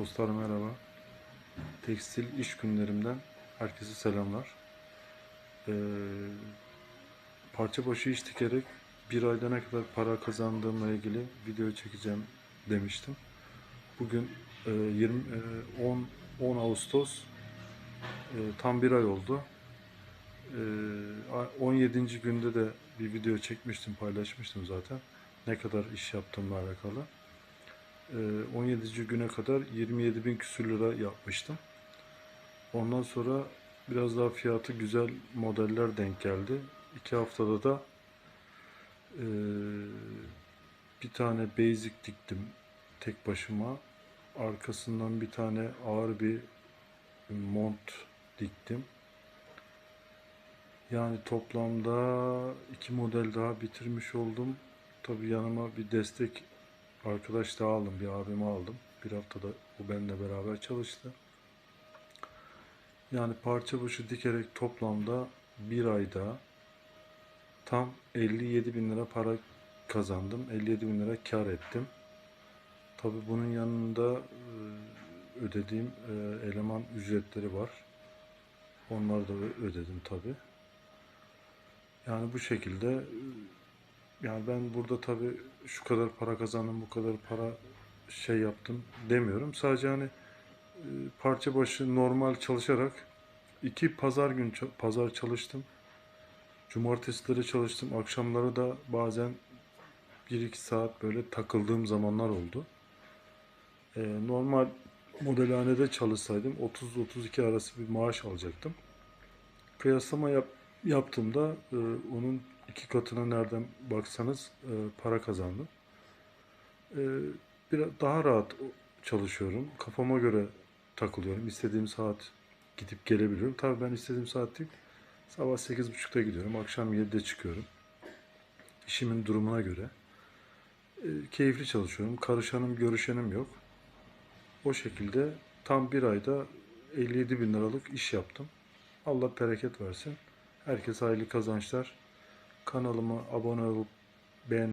Dostlar merhaba. Tekstil iş günlerimden herkese selamlar. Ee, parça başı iş dikerek bir ayda ne kadar para kazandığımla ilgili video çekeceğim demiştim. Bugün e, 20 e, 10 10 Ağustos e, tam bir ay oldu. E, 17. günde de bir video çekmiştim, paylaşmıştım zaten. Ne kadar iş yaptığımla alakalı. Ee, 17. güne kadar 27 bin küsür lira yapmıştım. Ondan sonra biraz daha fiyatı güzel modeller denk geldi. İki haftada da ee, bir tane basic diktim tek başıma. Arkasından bir tane ağır bir mont diktim. Yani toplamda iki model daha bitirmiş oldum. Tabii yanıma bir destek arkadaş daha aldım, bir abimi aldım. Bir haftada o benimle beraber çalıştı. Yani parça başı dikerek toplamda bir ayda tam 57 bin lira para kazandım. 57 bin lira kar ettim. Tabii bunun yanında e, ödediğim e, eleman ücretleri var. Onları da ödedim tabii. Yani bu şekilde e, yani ben burada tabii şu kadar para kazandım, bu kadar para şey yaptım demiyorum. Sadece hani e, parça başı normal çalışarak iki pazar gün pazar çalıştım. Cumartesileri çalıştım. Akşamları da bazen 1-2 saat böyle takıldığım zamanlar oldu. E, normal modelhanede çalışsaydım 30-32 arası bir maaş alacaktım. Kıyaslama yap, yaptığımda e, onun iki katına nereden baksanız e, para kazandım. E, biraz daha rahat çalışıyorum. Kafama göre takılıyorum. İstediğim saat gidip gelebiliyorum. Tabii ben istediğim saat değil. Sabah 8.30'da gidiyorum. Akşam 7'de çıkıyorum. İşimin durumuna göre. E, keyifli çalışıyorum. Karışanım, görüşenim yok. O şekilde tam bir ayda 57 bin liralık iş yaptım. Allah bereket versin. Herkese hayırlı kazançlar. Kanalıma abone olup beğen